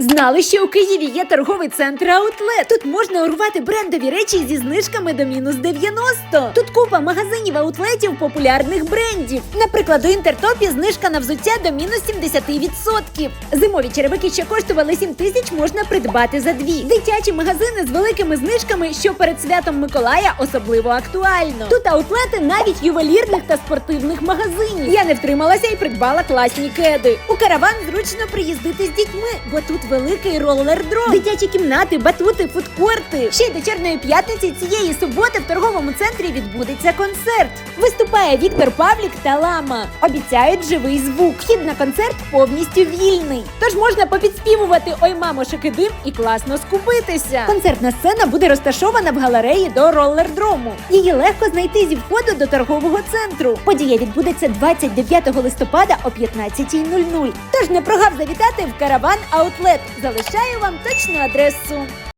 Знали, що у Києві є торговий центр Аутлет. Тут можна урвати брендові речі зі знижками до мінус 90. Тут купа магазинів аутлетів популярних брендів. Наприклад, у інтертопі знижка на взуття до мінус 70%. Зимові черевики, що коштували 7 тисяч, можна придбати за дві. Дитячі магазини з великими знижками, що перед святом Миколая особливо актуально. Тут аутлети навіть ювелірних та спортивних магазинів. Я не втрималася і придбала класні кеди. У караван зручно приїздити з дітьми, бо тут великий ролер-дром, дитячі кімнати, батути, фудкорти. Ще й до Чорної п'ятниці цієї суботи в торговому центрі відбудеться концерт. Виступає Віктор Павлік та Лама. Обіцяють живий звук. Вхід на концерт повністю вільний. Тож можна попідспівувати Ой, мамо, шокидим і класно скупитися. Концертна сцена буде розташована в галереї до ролер-дрому. Її легко знайти зі входу до торгового центру. Подія відбудеться 29 листопада о 15.00. Тож не прогав завітати в караван Аутлет. Залишаю вам точну адресу.